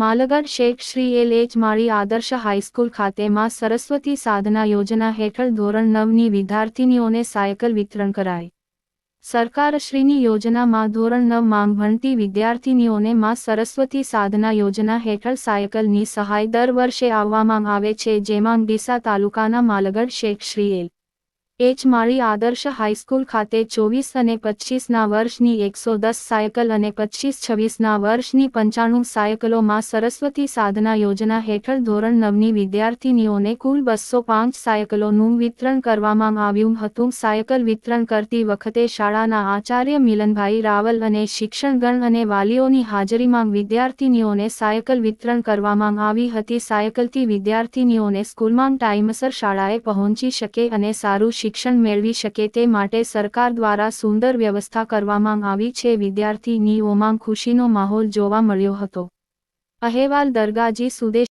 Malgadh Sheikh Shri L H Mali Adarsh high school ખાતે માં સરસ્વતી સાધના યોજના હેઠળ ધોરણ નવની વિદ્યાર્થીનીઓને સાયકલ વિતરણ કરાય સરકારશ્રીની યોજનામાં ધોરણ નવ માંગ ભણતી વિદ્યાર્થીનીઓને માં સરસ્વતી સાધના યોજના હેઠળ સાયકલની સહાય દર વર્ષે આવવામાં આવે છે, જેમાં ડીસા તાલુકાના Malgadh Sheikh Shri L H Mali Adarsh high school ખાતે ચોવીસ અને પચીસના વર્ષની એકસો દસ સાયકલ અને પચીસ છવ્વીસના વર્ષની પંચાણું સાયકલોમાં સરસ્વતી સાધના યોજના હેઠળ ધોરણ નવની વિદ્યાર્થીનીઓને કુલ બસો પાંચ સાયકલોનું વિતરણ કરવામાં આવ્યું હતું. સાયકલ વિતરણ કરતી વખતે શાળાના આચાર્ય મિલનભાઈ રાવલ અને શિક્ષણગણ અને વાલીઓની હાજરીમાં વિદ્યાર્થીનીઓને સાયકલ વિતરણ કરવામાં આવી હતી. સાયકલથી વિદ્યાર્થીનીઓને સ્કૂલમાં ટાઈમસર શાળાએ પહોંચી શકે અને સારું શિક્ષણ મેળવી શકે તે માટે સરકાર દ્વારા સુંદર વ્યવસ્થા કરવામાં આવી છે. વિદ્યાર્થીનીઓમાં ખુશીનો માહોલ જોવા મળ્યો હતો. અહેવાલ દરગાજી સુદેશ